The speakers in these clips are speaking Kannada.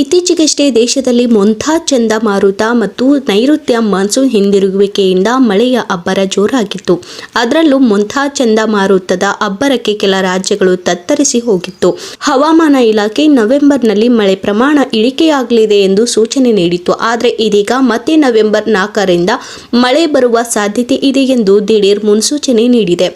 ಇತ್ತೀಚೆಗಷ್ಟೇ ದೇಶದಲ್ಲಿ ಮೊಂಥಾ ಚಂಡಮಾರುತ ಮತ್ತು ನೈಋತ್ಯ ಮಾನ್ಸೂನ್ ಹಿಂದಿರುಗುವಿಕೆಯಿಂದ ಮಳೆಯ ಅಬ್ಬರ ಜೋರಾಗಿತ್ತು. ಅದರಲ್ಲೂ ಮೊಂಥಾ ಚಂಡಮಾರುತದ ಅಬ್ಬರಕ್ಕೆ ಕೆಲ ರಾಜ್ಯಗಳು ತತ್ತರಿಸಿ ಹೋಗಿತ್ತು. ಹವಾಮಾನ ಇಲಾಖೆ ನವೆಂಬರ್ನಲ್ಲಿ ಮಳೆ ಪ್ರಮಾಣ ಇಳಿಕೆಯಾಗಲಿದೆ ಎಂದು ಸೂಚನೆ ನೀಡಿತ್ತು. ಆದರೆ ಇದೀಗ ಮತ್ತೆ ನವೆಂಬರ್ ನಾಲ್ಕರಿಂದ ಮಳೆ ಬರುವ ಸಾಧ್ಯತೆ ಇದೆ ಎಂದು ದಿಢೀರ್ ಮುನ್ಸೂಚನೆ ನೀಡಿದೆ.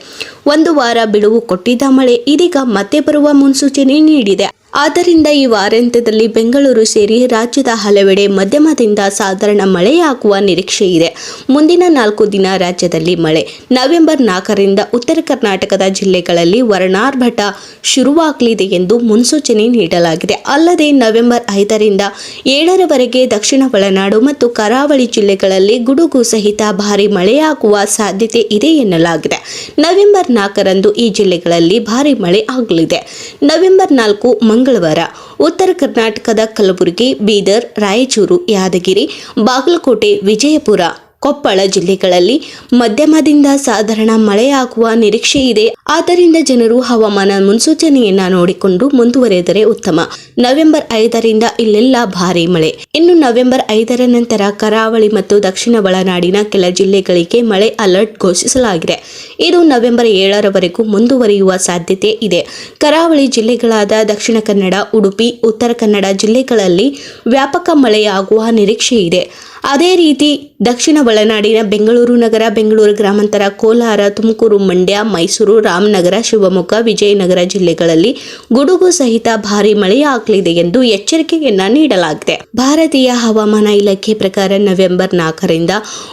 ಒಂದು ವಾರ ಬಿಡುವು ಕೊಟ್ಟಿದ್ದ ಮಳೆ ಇದೀಗ ಮತ್ತೆ ಬರುವ ಮುನ್ಸೂಚನೆ ನೀಡಿದೆ. ಆದ್ದರಿಂದ ಈ ವಾರಾಂತ್ಯದಲ್ಲಿ ಬೆಂಗಳೂರು ಸೇರಿ ರಾಜ್ಯದ ಹಲವೆಡೆ ಮಧ್ಯಮದಿಂದ ಸಾಧಾರಣ ಮಳೆಯಾಗುವ ನಿರೀಕ್ಷೆ ಇದೆ. ಮುಂದಿನ ನಾಲ್ಕು ದಿನ ರಾಜ್ಯದಲ್ಲಿ ಮಳೆ. ನವೆಂಬರ್ ನಾಲ್ಕರಿಂದ ಉತ್ತರ ಕರ್ನಾಟಕದ ಜಿಲ್ಲೆಗಳಲ್ಲಿ ವರ್ಣಾರ್ಭಟ ಶುರುವಾಗಲಿದೆ ಎಂದು ಮುನ್ಸೂಚನೆ ನೀಡಲಾಗಿದೆ. ಅಲ್ಲದೆ ನವೆಂಬರ್ ಐದರಿಂದ ಏಳರವರೆಗೆ ದಕ್ಷಿಣ ಒಳನಾಡು ಮತ್ತು ಕರಾವಳಿ ಜಿಲ್ಲೆಗಳಲ್ಲಿ ಗುಡುಗು ಸಹಿತ ಭಾರಿ ಮಳೆಯಾಗುವ ಸಾಧ್ಯತೆ ಇದೆ ಎನ್ನಲಾಗಿದೆ. ನವೆಂಬರ್ ನಾಲ್ಕರಂದು ಈ ಜಿಲ್ಲೆಗಳಲ್ಲಿ ಭಾರಿ ಮಳೆ ಆಗಲಿದೆ. ನವೆಂಬರ್ ನಾಲ್ಕು ಮಂಗಳವಾರ ಉತ್ತರ ಕರ್ನಾಟಕದ ಕಲಬುರಗಿ ಬೀದರ್ ರಾಯಚೂರು ಯಾದಗಿರಿ ಬಾಗಲಕೋಟೆ ವಿಜಯಪುರ ಕೊಪ್ಪಳ ಜಿಲ್ಲೆಗಳಲ್ಲಿ ಮಧ್ಯಮದಿಂದ ಸಾಧಾರಣ ಮಳೆಯಾಗುವ ನಿರೀಕ್ಷೆ ಇದೆ. ಆದ್ದರಿಂದ ಜನರು ಹವಾಮಾನ ಮುನ್ಸೂಚನೆಯನ್ನ ನೋಡಿಕೊಂಡು ಮುಂದುವರೆದರೆ ಉತ್ತಮ. ನವೆಂಬರ್ ಐದರಿಂದ ಇಲ್ಲೆಲ್ಲ ಭಾರಿ ಮಳೆ. ಇನ್ನು ನವೆಂಬರ್ ಐದರ ನಂತರ ಕರಾವಳಿ ಮತ್ತು ದಕ್ಷಿಣ ಒಳನಾಡಿನ ಕೆಲ ಜಿಲ್ಲೆಗಳಿಗೆ ಮಳೆ ಅಲರ್ಟ್ ಘೋಷಿಸಲಾಗಿದೆ. ಇದು ನವೆಂಬರ್ ಏಳರವರೆಗೂ ಮುಂದುವರಿಯುವ ಸಾಧ್ಯತೆ ಇದೆ. ಕರಾವಳಿ ಜಿಲ್ಲೆಗಳಾದ ದಕ್ಷಿಣ ಕನ್ನಡ, ಉಡುಪಿ, ಉತ್ತರ ಕನ್ನಡ ಜಿಲ್ಲೆಗಳಲ್ಲಿ ವ್ಯಾಪಕ ಮಳೆಯಾಗುವ ನಿರೀಕ್ಷೆ ಇದೆ. ಅದೇ ರೀತಿ ದಕ್ಷಿಣ ಒಳನಾಡಿನ ಬೆಂಗಳೂರು ನಗರ, ಬೆಂಗಳೂರು ಗ್ರಾಮಾಂತರ, ಕೋಲಾರ, ತುಮಕೂರು, ಮಂಡ್ಯ, ಮೈಸೂರು, ರಾಮನಗರ, ಶಿವಮೊಗ್ಗ, ವಿಜಯನಗರ ಜಿಲ್ಲೆಗಳಲ್ಲಿ ಗುಡುಗು ಸಹಿತ ಭಾರಿ ಮಳೆಯಾಗಲಿದೆ ಎಂದು ಎಚ್ಚರಿಕೆಯನ್ನ ನೀಡಲಾಗಿದೆ. ಭಾರತೀಯ ಹವಾಮಾನ ಇಲಾಖೆ ಪ್ರಕಾರ ನವೆಂಬರ್ ನಾಲ್ಕರಿಂದ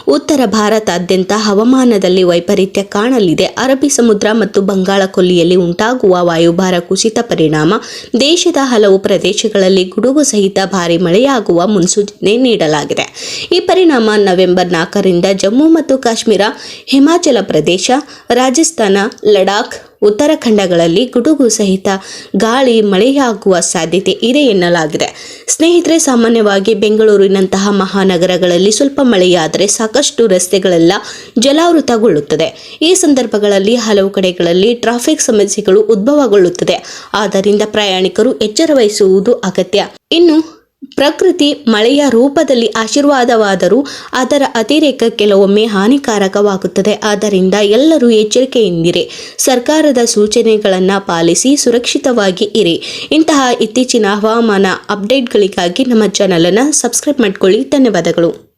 ಉತ್ತರ ಭಾರತಾದ್ಯಂತ ಹವಾಮಾನದಲ್ಲಿ ವೈಪರೀತ್ಯ ಕಾಣಲಿದೆ. ಅರಬ್ಬಿ ಸಮುದ್ರ ಮತ್ತು ಬಂಗಾಳ ಕೊಲ್ಲಿಯಲ್ಲಿ ಉಂಟಾಗುವ ವಾಯುಭಾರ ಕುಸಿತ ಪರಿಣಾಮ ದೇಶದ ಹಲವು ಪ್ರದೇಶಗಳಲ್ಲಿ ಗುಡುಗು ಸಹಿತ ಭಾರಿ ಮಳೆಯಾಗುವ ಮುನ್ಸೂಚನೆ ನೀಡಲಾಗಿದೆ. ಈ ಪರಿಣಾಮ ನವೆಂಬರ್ ನಾಲ್ಕರಿಂದ ಜಮ್ಮು ಮತ್ತು ಕಾಶ್ಮೀರ, ಹಿಮಾಚಲ ಪ್ರದೇಶ, ರಾಜಸ್ಥಾನ, ಲಡಾಖ್ ಉತ್ತರಾಖಂಡಗಳಲ್ಲಿ ಗುಡುಗು ಸಹಿತ ಗಾಳಿ, ಮಳೆಯಾಗುವ ಸಾಧ್ಯತೆ ಇದೆ ಎನ್ನಲಾಗಿದೆ. ಸ್ನೇಹಿತರೆ, ಸಾಮಾನ್ಯವಾಗಿ ಬೆಂಗಳೂರಿನಂತಹ ಮಹಾನಗರಗಳಲ್ಲಿ ಸ್ವಲ್ಪ ಮಳೆಯಾದರೆ ಸಾಕಷ್ಟು ರಸ್ತೆಗಳೆಲ್ಲ ಜಲಾವೃತಗೊಳ್ಳುತ್ತದೆ. ಈ ಸಂದರ್ಭಗಳಲ್ಲಿ ಹಲವು ಕಡೆಗಳಲ್ಲಿ ಟ್ರಾಫಿಕ್ ಸಮಸ್ಯೆಗಳು ಉದ್ಭವಗೊಳ್ಳುತ್ತದೆ. ಆದ್ದರಿಂದ ಪ್ರಯಾಣಿಕರು ಎಚ್ಚರ ವಹಿಸುವುದು ಅಗತ್ಯ. ಇನ್ನು ಪ್ರಕೃತಿ ಮಳೆಯ ರೂಪದಲ್ಲಿ ಆಶೀರ್ವಾದವಾದರೂ ಅದರ ಅತಿರೇಕ ಕೆಲವೊಮ್ಮೆ ಹಾನಿಕಾರಕವಾಗುತ್ತದೆ. ಆದ್ದರಿಂದ ಎಲ್ಲರೂ ಎಚ್ಚರಿಕೆಯಿಂದಿರಿ. ಸರ್ಕಾರದ ಸೂಚನೆಗಳನ್ನು ಪಾಲಿಸಿ ಸುರಕ್ಷಿತವಾಗಿ ಇರಿ. ಇಂತಹ ಇತ್ತೀಚಿನ ಹವಾಮಾನ ಅಪ್ಡೇಟ್ಗಳಿಗಾಗಿ ನಮ್ಮ ಚಾನಲನ್ನು ಸಬ್ಸ್ಕ್ರೈಬ್ ಮಾಡಿಕೊಳ್ಳಿ. ಧನ್ಯವಾದಗಳು.